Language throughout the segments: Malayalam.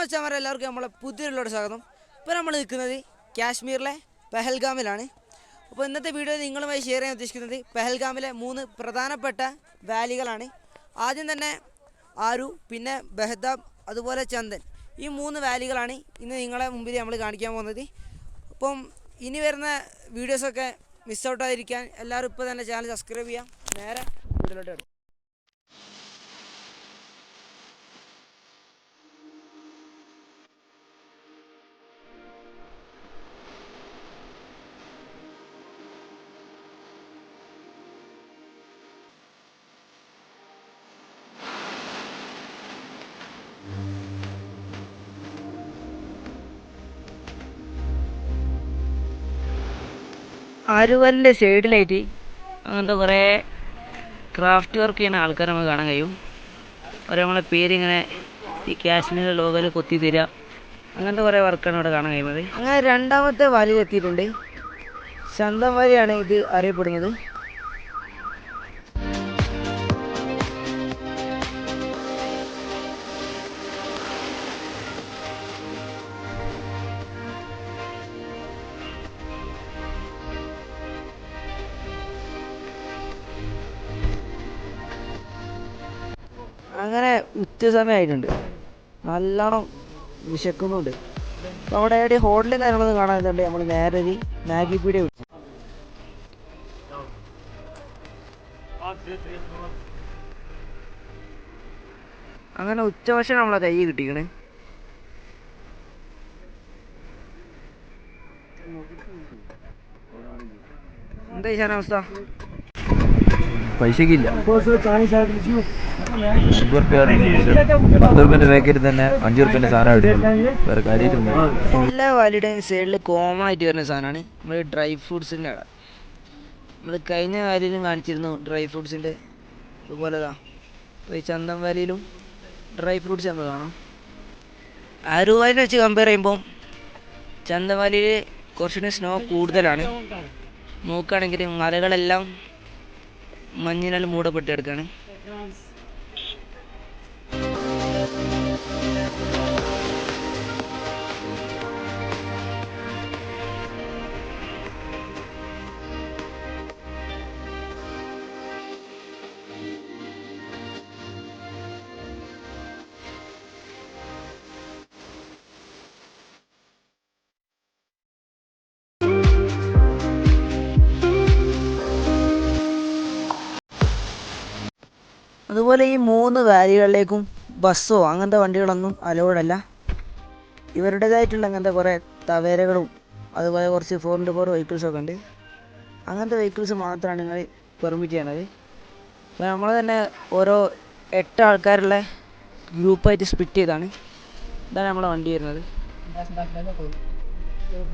മച്ചാമാരെ എല്ലാവർക്കും നമ്മളെ പുതിയൊരുള്ളോട് സ്വാഗതം. ഇപ്പോൾ നമ്മൾ നിൽക്കുന്നത് കാശ്മീരിലെ പെഹൽഗാമിലാണ്. അപ്പോൾ ഇന്നത്തെ വീഡിയോ നിങ്ങളുമായി ഷെയർ ചെയ്യാൻ ഉദ്ദേശിക്കുന്നത് പെഹൽഗാമിലെ മൂന്ന് പ്രധാനപ്പെട്ട വാലികളാണ്. ആദ്യം തന്നെ ആരു പിന്നെ ബെഹദാബ് അതുപോലെ ചന്ദൻ. ഈ മൂന്ന് വാലികളാണ് ഇന്ന് നിങ്ങളെ മുമ്പിൽ നമ്മൾ കാണിക്കാൻ പോകുന്നത്. അപ്പം ഇനി വരുന്ന വീഡിയോസൊക്കെ മിസ് ഔട്ടായിരിക്കാൻ എല്ലാവരും ഇപ്പോൾ തന്നെ ചാനൽ സബ്സ്ക്രൈബ് ചെയ്യാം. നേരെ വീഡിയോയിലോട്ട് വരും ആരുവലിന്റെ സൈഡിലായിട്ട്? അങ്ങനത്തെ കുറേ ക്രാഫ്റ്റ് വർക്ക് ചെയ്യുന്ന ആൾക്കാരെ നമുക്ക് കാണാൻ കഴിയും. ഓരോ നമ്മളെ പേരിങ്ങനെ ഈ കാശ്മീരിലെ ലോകയിൽ കൊത്തി തരിക അങ്ങനത്തെ കുറേ വർക്കാണ് ഇവിടെ കാണാൻ കഴിയുന്നത്. അങ്ങനെ രണ്ടാമത്തെ വാലി എത്തിയിട്ടുണ്ട്. ചന്തം വാലിയാണ് ഇത് അറിയപ്പെടുന്നത്. അങ്ങനെ ഉച്ചസമയമായിട്ടുണ്ട് നല്ലോണം വിശക്കുന്നുണ്ട്. അവിടെ എവിടെ ഹോട്ടലും കാര്യങ്ങളൊന്നും കാണാനുണ്ട് നമ്മൾ നേരെ ഒരു മാഗി പീടിയ വിളിച്ചു. അങ്ങനെ ഉച്ചഭക്ഷണം നമ്മളെ കൈ കിട്ടിക്കണ്. എന്താ ഈ അവസ്ഥ? പൈസക്കില്ല. അഞ്ച് റുപ്യ പത്ത് റുപ്യന്റെ പാക്കറ്റ് തന്നെ അഞ്ച് റുപ്യന്റെ സാധനം എടുക്കുള്ളൂ വേറെ കാര്യമായിട്ടൊന്നും എല്ലാ വാലിഡേയും സൈഡിൽ കോമൺ ആയിട്ട് വരുന്ന സാധനമാണ്. നമ്മൾ ഡ്രൈ ഫ്രൂട്ട്സിന്റെ കട നമ്മൾ കഴിഞ്ഞ വാലിയിലും കാണിച്ചിരുന്നു ഡ്രൈ ഫ്രൂട്ട്സിന്റെ അതുപോലെതാ ഇപ്പോൾ ഈ ചന്തം വാലിയിലും ഡ്രൈ ഫ്രൂട്ട്സ് നമ്മൾ കാണാം. ആരുവാലിൽ വെച്ച് കമ്പയർ ചെയ്യുമ്പോൾ ചന്തവാലിയിൽ കുറച്ചുകൂടി സ്നോ കൂടുതലാണ്. നോക്കുകയാണെങ്കിൽ മലകളെല്ലാം മഞ്ഞിനാൽ മൂടപ്പെട്ട് കിടക്കുകയാണ് അതുപോലെ ഈ മൂന്ന് വാലികളിലേക്കും ബസ്സോ അങ്ങനത്തെ വണ്ടികളൊന്നും അലോഡല്ല. ഇവരുടേതായിട്ടുള്ള അങ്ങനത്തെ കുറേ തവേരകളും അതുപോലെ കുറച്ച് ഫോർ ഇന്റു ഫോർ വെഹിക്കിൾസൊക്കെ ഉണ്ട്. അങ്ങനത്തെ വെഹിക്കിൾസ് മാത്രമാണ് നിങ്ങൾ പെർമിറ്റ് ചെയ്യണത്. അപ്പോൾ നമ്മൾ തന്നെ ഓരോ എട്ട് ആൾക്കാരുള്ള ഗ്രൂപ്പായിട്ട് സ്പിറ്റ് ചെയ്താണ്. ഇതാണ് നമ്മളെ വണ്ടി വരുന്നത്.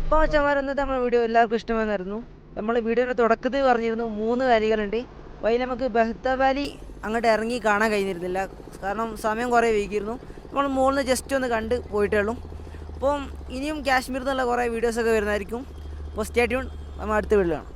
ഇപ്പോൾ അച്ഛന്മാർ നമ്മുടെ വീഡിയോ എല്ലാവർക്കും ഇഷ്ടമായിരുന്നു നമ്മൾ വീഡിയോയുടെ തുടക്കത്തിൽ പറഞ്ഞിരുന്നു മൂന്ന് വാലികളുണ്ട് അതിൽ നമുക്ക് ബെഹ്ത വാലി അങ്ങോട്ട് ഇറങ്ങി കാണാൻ കഴിഞ്ഞിരുന്നില്ല. കാരണം സമയം കുറേ വൈകിയിരുന്നു. നമ്മൾ മുകളിൽ നിന്ന് ജസ്റ്റ് ഒന്ന് കണ്ട് പോയിട്ടേ ഉള്ളൂ. അപ്പം ഇനിയും കാശ്മീരിൽ നിന്നുള്ള കുറേ വീഡിയോസൊക്കെ വരുന്നതായിരിക്കും. അപ്പോൾ സ്റ്റേ ട്യൂൺ നമ്മൾ അടുത്ത വീട്ടിലാണ്